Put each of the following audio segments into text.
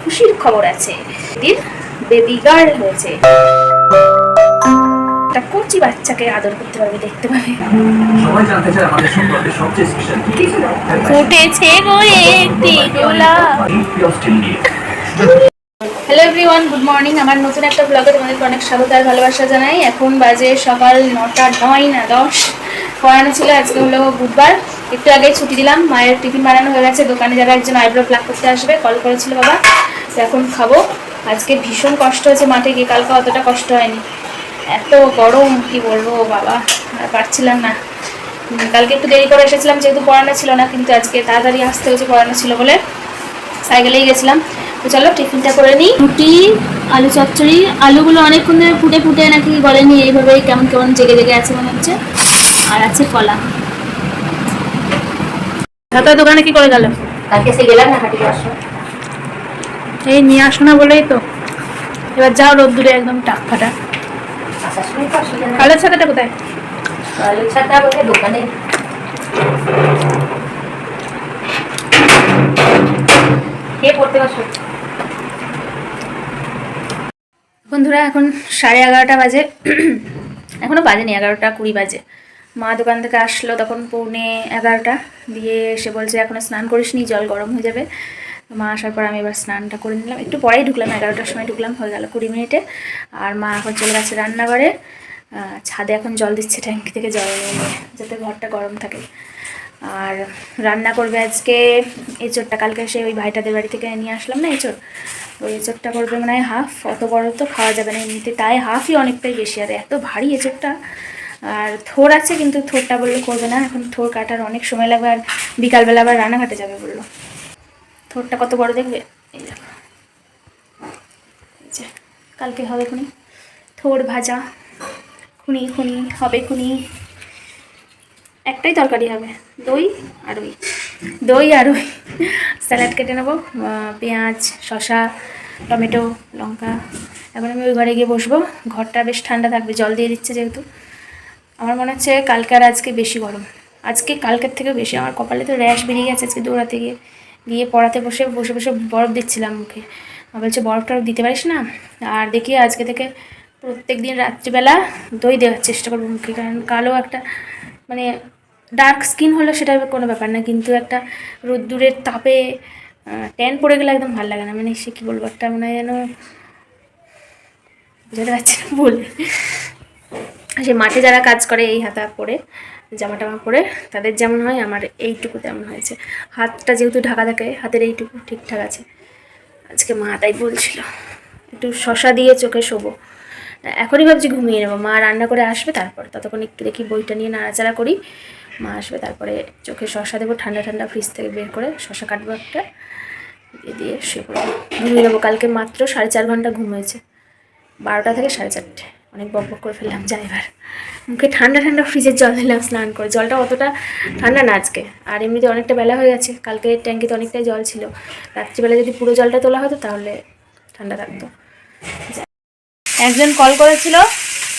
খুশির খবর আছে। দিন বেবি গার্ল হয়েছে। একটা কচি বাচ্চাকে আদর করতে পারবে দেখতে পাবে। সবাই জানতে চায় আমাদের সম্পর্কে সবচেয়ে স্পেশাল কি? ফুটেছে গো একটি গোলাপ। হ্যালো এভরিওয়ান গুড মর্নিং আমার নতুন একটা ব্লগে তোমাদেরকে অনেক স্বাগত আর ভালোবাসা জানাই। এখন বাজে সকাল নটা নয় না দশ। পড়ানো ছিল আজকে হলো বুধবার। একটু আগে ছুটি দিলাম, মায়ের টিফিন বানানো হয়ে গেছে, দোকানে যারা একজন আইব্রো প্লাক করতে আসবে কল করেছিল বাবা এখন খাব। আজকে ভীষণ কষ্ট হয়েছে মাঠে গিয়ে, কালকে অতটা কষ্ট হয়নি। এত গরম, কি বলব বাবা, আর পারছিলাম না। কালকে একটু দেরি করে এসেছিলাম, যেহেতু পড়ানো ছিল না, কিন্তু আজকে তাড়াতাড়ি আসতে হয়েছে, পড়ানো ছিল বলে। সাইকেলেই গেছিলাম। তো চলো, টিফিনটা করে নিই। রুটি, আলু চচ্চড়ি, আলুগুলো অনেকক্ষণ ধরে ফুটে ফুটে নাকি গলেনি, এইভাবেই কেমন কেমন জেগে জেগে আছে মনে হচ্ছে। আর আছে কলা। হাতা দোকানে কি করে গেল? কালকে সে গেলাম না আসো এই নিয়ে আসো না বলেই তো। এবার যাও রোদ্দুরে একদম টাক ফাটা। ছাতাটা কোথায়? ছাতা বলতে দোকানে। কে পড়তে বসো। বন্ধুরা এখন সাড়ে এগারোটা বাজে। এখনও বাজেনি এগারোটা কুড়ি বাজে। মা দোকান থেকে আসলো তখন পৌনে এগারোটা। দিয়ে এসে বলছে এখনও স্নান করিস নি জল গরম হয়ে যাবে। মা আসার পর আমি এবার স্নানটা করে নিলাম। একটু পরেই ঢুকলাম, এগারোটার সময় ঢুকলাম, হয়ে গেল কুড়ি মিনিটে। আর মা এখন চলে গেছে রান্নাঘরে। ছাদে এখন জল দিচ্ছে ট্যাঙ্কি থেকে জল যাতে ঘরটা গরম থাকে। আর রান্না করবে আজকে এঁচোড়টা। কালকে সে ওই ভাইটাদের বাড়ি থেকে নিয়ে আসলাম না এঁচোড়? ওই এঁচোড়টা করবে মানে হাফ, অত বড় তো খাওয়া যাবে না এমনিতে। তাই হাফই অনেকটাই বেশি। আর এত ভারী এঁচোড়টা। আর থোর আছে, কিন্তু থোরটা বললে করবে না। এখন থোর কাটার অনেক সময় লাগবে, আর বিকালবেলা আবার রান্নাঘাটে যাবে বলল। থোরটা কত বড় দেখবে? এই দেখো। কালকে হবে খুনি। থোর ভাজা। খুনি খুনি, হবে খুনি। একটাই তরকারি হবে, দই আর ওই। দই আর ওই। স্যালাড কেটে নেব পেঁয়াজ, শসা, টমেটো, লঙ্কা। এখন আমি ওই ঘরে গিয়ে বসবো। ঘরটা বেশ ঠান্ডা থাকবে, জল দিয়ে দিচ্ছে যেহেতু। আমার মনে হচ্ছে কালকে আর আজকে বেশি গরম। আজকে কালকের থেকে বেশি। আমার কপালে তো র্যাশ বেরিয়ে গেছে আজকে দৌড়াতে গিয়ে। গিয়ে পড়াতে বসে বসে বসে বরফ দিচ্ছিলাম মুখে। বলছে বরফ টরফ দিতে পারিস না? আর দেখি আজকে থেকে প্রত্যেক দিন রাত্রিবেলা দই দেওয়ার চেষ্টা করব মুখে। কারণ কালো একটা মানে ডার্ক স্কিন হলে সেটা কোনো ব্যাপার না। কিন্তু একটা রোদ্দুরের তাপে ট্যান পড়ে গেলে একদম ভালো লাগে না। মানে সে কী বলব? একটা মনে যেন বোঝাতে পারছি না বলে সে মাঠে যারা কাজ করে এই হাতা পরে, জামা টামা পরে, তাদের যেমন হয়, আমার এইটুকু তেমন হয়েছে। হাতটা যেহেতু ঢাকা থাকে, হাতের এইটুকু ঠিকঠাক আছে। আজকে মা তাই বলছিল, একটু শশা দিয়ে চোখে শোবো। এখনই ভাবছি ঘুমিয়ে নেব। মা রান্না করে আসবে তারপর, ততক্ষণ একটু দেখি বইটা নিয়ে নাড়াচাড়া করি। মা আসবে তারপরে চোখে শশা দেবো, ঠান্ডা ঠান্ডা ফ্রিজ থেকে বের করে শশা কাটবো একটা, দিয়ে দিয়ে শুয়ে পড়ব। ঘুমিয়ে নেব। কালকে মাত্র সাড়ে চার ঘণ্টা ঘুম হয়েছে। বারোটা থেকে সাড়ে চারটে। অনেক বক বক করে ফেললাম যাই এবার। মুখে ঠান্ডা ঠান্ডা ফ্রিজের জল দিলাম স্নান করে। জলটা অতটা ঠান্ডা না আজকে। আর এমনিতে অনেকটা বেলা হয়ে গেছে। কালকে ট্যাঙ্কিতে অনেকটাই জল ছিল। রাত্রিবেলা যদি পুরো জলটা তোলা হতো, তাহলে ঠান্ডা থাকতো একজন কল করেছিল,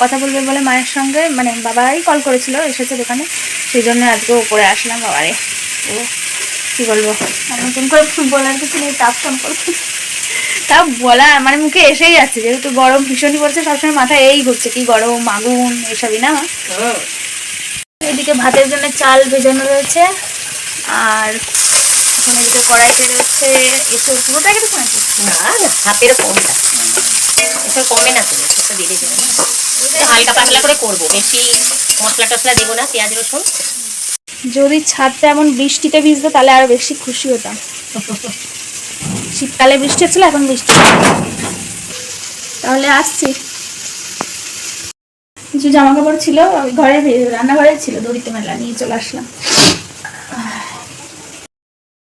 কথা বলবে বলে মায়ের সঙ্গে। মানে বাবাই কল করেছিল, এসেছে দোকানে। সেই জন্য আজকে উপরে আসলাম বাবারে। ও, কী বলব? নতুন করে বলার কিছু নেই, তাপ সম্পর্কে তা বলা মানে মুখে এসেই যাচ্ছে যেহেতু গরম ভীষণই পড়ছে সবসময় মাথায় এই ঘুরছে কি গরম আগুন এসবই না? এদিকে ভাতের জন্য চাল ভেজানো রয়েছে আর এখানে এদিকে কড়াইতে রয়েছে এসব পুরোটা কেটেছো নাকি? না হাতের কম না। এসব কমবে না তো দিয়ে দিতে হবে। হালকা পাতলা করে করব বেশি মশলা টসলা দেবো না পেঁয়াজ রসুন। যদি ছাদটা এমন বৃষ্টিতে ভিজতো তাহলে আরও বেশি খুশি হতাম। শীতকালে বৃষ্টি হচ্ছিল, এখন বৃষ্টি তাহলে আসছি। কিছু জামা কাপড় ছিল ঘরে রান্নাঘরে ছিল, দড়িতে মেলা নিয়ে চলে আসলাম।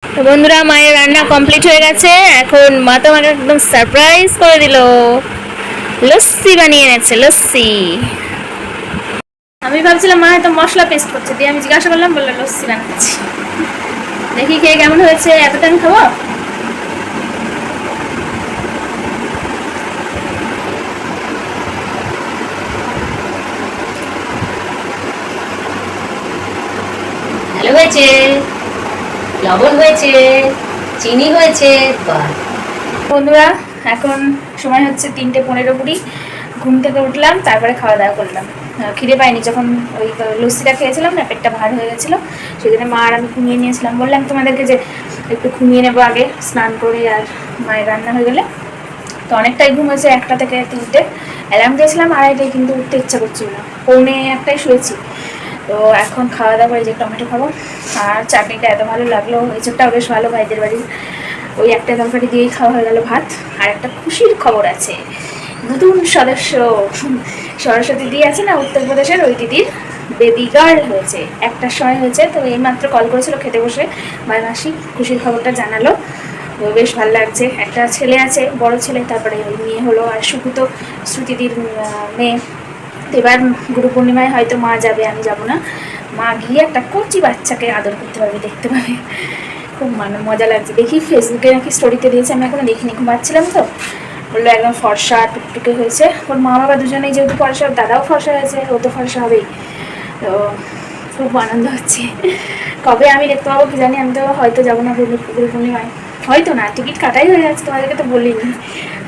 তো বন্ধুরা, মায়ের রান্না কমপ্লিট হয়ে গেছে। এখন মা তো আমাকে একদম সারপ্রাইজ করে দিল। লস্যি বানিয়ে এনেছে, লস্যি। আমি ভাবছিলাম, মা হয়তো মশলা পেস্ট করছে। দিয়ে আমি জিজ্ঞাসা করলাম, বলল, লস্যি বানাচ্ছি। দেখি খেয়ে কেমন হয়েছে, এতটা আমি খাব ভালো হয়েছে লবণ হয়েছে, চিনি হয়েছে বন্ধুরা, এখন সময় হচ্ছে তিনটে পনেরো কুড়ি। ঘুম থেকে উঠলাম, তারপরে খাওয়া দাওয়া করলাম। খিদে পাইনি, যখন ওই লস্যিটা খেয়েছিলাম না, পেটটা ভার হয়ে গেছিল জন্য মা আর আমি ঘুমিয়ে নিয়েছিলাম। বললাম তোমাদেরকে যে একটু ঘুমিয়ে নেব আগে, স্নান করে আর মায়ের রান্না হয়ে গেলে। তো অনেকটাই ঘুম হয়েছে, একটা থেকে তিনটে। অ্যালার্ম দিয়েছিলাম আড়াইটায়, কিন্তু উঠতে ইচ্ছা করছিল না। পৌনে একটাই শুয়েছি। তো এখন খাওয়া দাওয়া করে যে টমেটো খাব, আর চাটনিটা এত ভালো লাগল এসবটাও বেশ ভালো, ভাইদের বাড়ির ওই একটা তরকারি দিয়েই খাওয়া হয়ে গেল ভাত, আর একটা খুশির খবর আছে। নতুন সদস্য সরস্বতী দিদি আছে না, উত্তরপ্রদেশের ওই দিদির, বেবি গার্ল হয়েছে একটার সময় হয়েছে, তো এইমাত্র কল করেছিল খেতে বসে, ভাই মাসি খুশির খবরটা জানালো, তো বেশ ভালো লাগছে, একটা ছেলে আছে, বড় ছেলে, তারপরে ওই মেয়ে হলো, আর সুকুত শ্রুতিদির মেয়ে এবার গুরু পূর্ণিমায় হয়তো মা যাবে, আমি যাব না। মা গিয়ে একটা কচি বাচ্চাকে আদর করতে পারবে, দেখতে পাবে। খুব মানে মজা লাগছে। দেখি ফেসবুকে নাকি স্টোরিতে দিয়েছে, আমি এখনও দেখিনি ঘুমাচ্ছিলাম তো। বলল একদম ফর্সা, টুকটুকে হয়েছে। ওর মা বাবা দুজনেই যেহেতু ফর্সা দাদাও ফর্সা হয়েছে, ও তো ফর্সা হবেই। তো খুব আনন্দ হচ্ছে। কবে আমি দেখতে পাবো কি জানি, আমি তো হয়তো যাব না গুরু পূর্ণিমায় হয়তো না, টিকিট কাটাই হয়ে যাচ্ছে, তোমাদেরকে তো বলিনি।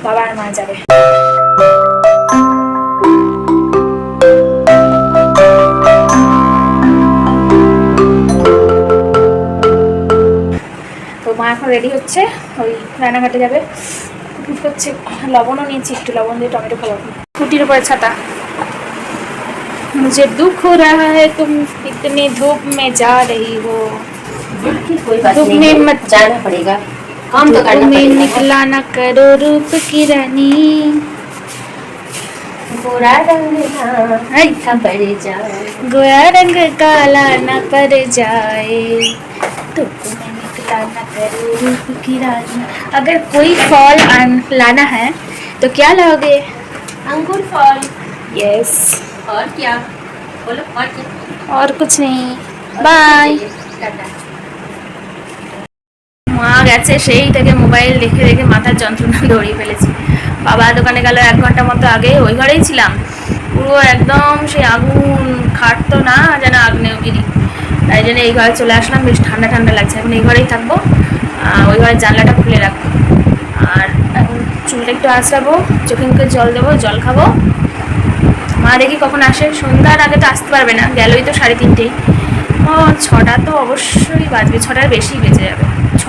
বাবা আর মা যাবে। মা এখন রেডি হচ্ছে ওই রান্নাঘাটে যাবে কুট করছে লবণও নিয়েছি একটু লবণ দিয়ে টমেটো খাবো ফুটির উপরে ছাতা मुझे दुख हो रहा है तुम इतनी धूप में जा रही हो कोई बात धूप नहीं में मत जाना पड़ेगा काम तो धूप करना में पड़ेगा निकला न करो रूप की रानी बुरा रंग हाय। खबर जाए गोया रंग काला न पड़ जाए धूप में निकला न करो रूप की रानी अगर कोई फल आन- लाना है तो क्या लाओगे अंगूर फल यस और क्या बोलो और क्या और कुछ नहीं बाय टाटा মা গেছে সেই থেকে মোবাইল দেখে দেখে মাথার যন্ত্রণা ধরিয়ে ফেলেছি বাবা দোকানে গেল এক ঘন্টা মতো আগে ওই ঘরেই ছিলাম পুরো একদম সেই আগুন খাটতো না যেন আগ্নেয়গিরি তাই জন্য এই ঘরে চলে আসলাম। বেশ ঠান্ডা ঠান্ডা লাগছে। এখন এই ঘরেই থাকব। ওই ঘরের জানলাটা খুলে রাখব। আর এখন চুলটা একটু আঁচড়াবো, চোখে মুখে জল দেবো, জল খাব। মা দেখি কখন আসে। সন্ধ্যার আগে তো আসতে পারবে না। গেলই তো সাড়ে তিনটেই। ও, ছটা তো অবশ্যই বাজবে। ছটার বেশি বেজে যাবে। ছ,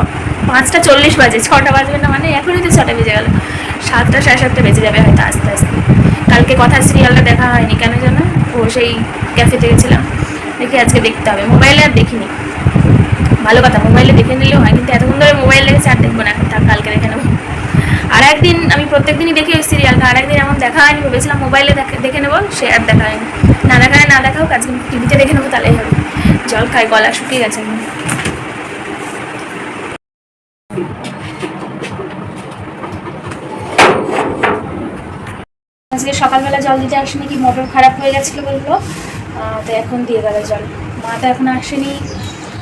পাঁচটা চল্লিশ বাজে। ছটা বাজবে না মানে এখনই তো ছটা বেজে গেল। সাতটা, সাড়ে সাতটা বেজে যাবে হয়তো আস্তে আস্তে। কালকে কথা সিরিয়ালটা দেখা হয়নি। কেন জানো? ও সেই ক্যাফেতে গেছিলাম। দেখি আজকে দেখতে হবে। মোবাইলে আর দেখিনি। ভালো কথা, মোবাইলে দেখে নিলেও হয়, কিন্তু এতক্ষণ ধরে মোবাইল দেখেছি আর দেখব না, এখন থাক, কালকে দেখে নেব। আর একদিন আমি প্রত্যেক দিনই দেখি ওই সিরিয়ালটা আর একদিন এমন দেখা হয়নি, ভেবেছিলাম মোবাইলে দেখে নেব, সে আর দেখা হয়নি। না দেখা হয়, না দেখা হোক, আজকে টিভিতে দেখে নেব, তাহলেই হবে। জল খাই, গলা শুকিয়ে গেছে। আজকে সকালবেলা জল দিতে আসেনি কি মোটর খারাপ হয়ে গেছিল বলল? তো এখন দিয়ে গেল জল মা তো এখন আসেনি।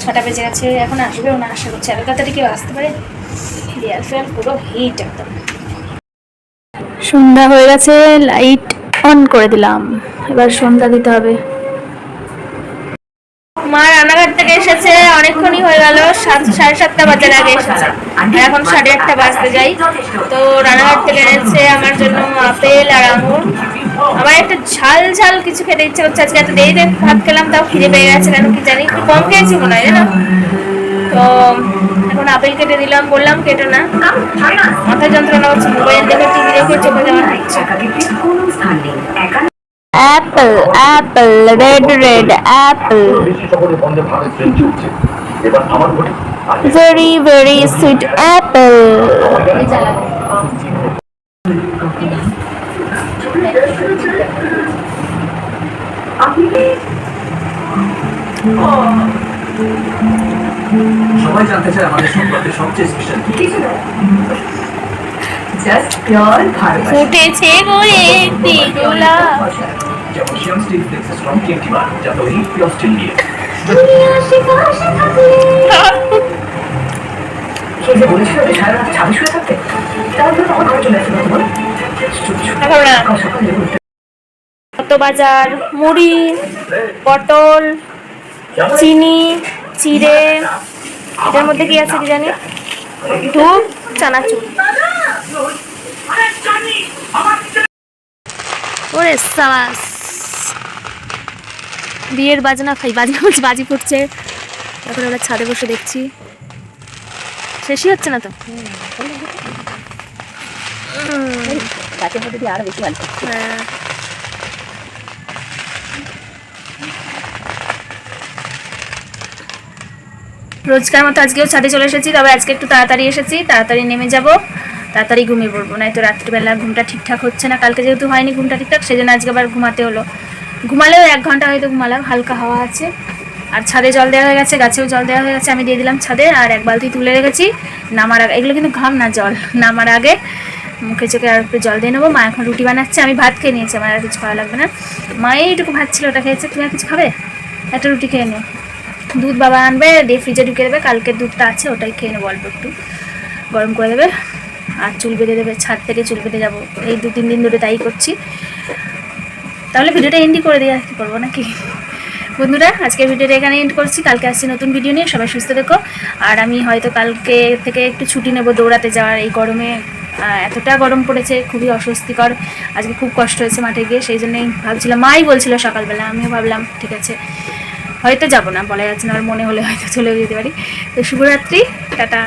ছটা বেজে গেছে এখন আসবেও না আশা করছে। এত তাড়াতাড়ি কেউ আসতে পারে? দেয়াল ফেয়াল পুরো হিট একদম। সন্ধ্যা হয়ে গেছে লাইট অন করে দিলাম। এবার সন্ধ্যা দিতে হবে। মা রান্নাঘাট থেকে এসেছে অনেকক্ষণই হয়ে গেল সাত সাড়ে সাতটা বাজার আগে এসেছে। এখন সাড়ে আটটা বাজতে যাই। তো রান্নাঘাট থেকে এনেছে আমার জন্য আপেল আর আঙুর। আমার একটা ঝাল ঝাল কিছু খেতে ইচ্ছে করছে। আজকে এত দেরিতে ভাত খেলাম তাও খিদে পেয়ে গেছে কেন কি জানি? একটু কম খেয়েছি মনে হয় জানো? তো এখন আপেল কেটে দিলাম বললাম কেটে না। মাথায় যন্ত্রণা হচ্ছে মোবাইল দেখে টিভি দেখে চোখে যাওয়া হচ্ছে একাকিত্বের কোনো স্থান নেই একা apple apple red red apple very very sweet apple সবাই জানতে চায় আমাদের সম্পর্কে সবচেয়ে স্পেশাল কি? জাস্ট পিওর ভালোবাসা ফুটেছে গো একটি গোলাপ যেমন Shyam steel flexes from twenty one যা তৈরি পিওর স্টিল দিয়ে। সে যে বলেছিল যে সারা রাত ছাদে শুয়ে থাকতে তারপরে আমার ঘরে চলে আসবে তোমার এখন না কাল সকালে কত বাজার মুড়ি পটল চিনি চিড়ে এটার মধ্যে কি আছে কি জানি ধূপ চানাচুর। ওরে সাবাস। বিয়ের বাজনা খাই বাজনা বলছি বাজি ফুটছে। এখন আমরা ছাদে বসে দেখছি। শেষই হচ্ছে না তো? গাছের আরও বেশি হ্যাঁ। রোজকার মতো আজকেও ছাদে চলে এসেছি, তবে আজকে একটু তাড়াতাড়ি এসেছি, তাড়াতাড়ি নেমে যাব, তাড়াতাড়ি ঘুমিয়ে পড়ব, নয়তো রাত্রিবেলা ঘুমটা ঠিকঠাক হচ্ছে না, কালকে যেহেতু হয়নি ঘুমটা ঠিকঠাক সেই জন্য আজকে আবার ঘুমাতে হলো। ঘুমালেও এক ঘণ্টা হয়তো ঘুমালাম, হালকা হাওয়া আছে, আর ছাদে জল দেওয়া হয়ে গেছে, গাছেও জল দেওয়া হয়ে গেছে, আমি দিয়ে দিলাম ছাদে, আর এক বালতি তুলে রেখেছি, নামার আগে, এগুলো কিন্তু ঘাম না জল, নামার আগে, মুখে চোখে আর একটু জল দিয়ে নেব, মা এখন রুটি বানাচ্ছে, আমি ভাত খেয়ে নিয়েছি, আমার আর কিছু খাওয়া লাগবে না। মা এইটুকু ভাত ছিল, ওটা খেয়েছে, তুমি আর কিছু খাবে? একটা রুটি খেয়ে নিও। দুধ বাবা আনবে, দিয়ে ফ্রিজে ঢুকে দেবে কালকের দুধটা আছে, ওটাই খেয়ে নেব অল্প একটু। গরম করে দেবে, আর চুল বেঁধে দেবে, ছাদ থেকে চুল বেঁধে যাব। এই দু তিন দিন ধরে তাই করছি। তাহলে ভিডিওটা এন্ডই করে দিয়ে আর কি করব নাকি? বন্ধুরা, আজকের ভিডিওটা এখানে এন্ড করছি। কালকে আসছি নতুন ভিডিও নিয়ে, সবাই সুস্থ দেখো আর আমি হয়তো কালকে থেকে একটু ছুটি নেব দৌড়াতে যাওয়ার। এই গরমে এতটা গরম পড়েছে, খুবই অস্বস্তিকর। আজকে খুব কষ্ট হয়েছে মাঠে গিয়ে, সেই জন্যই ভাবছিলাম, মাই বলছিল সকালবেলা, আমিও ভাবলাম, ঠিক আছে। হয়তো যাব না বলা যাচ্ছে না, আর মনে হলে হয়তো চলেও যেতে পারি। তো শুভরাত্রি, টাটা।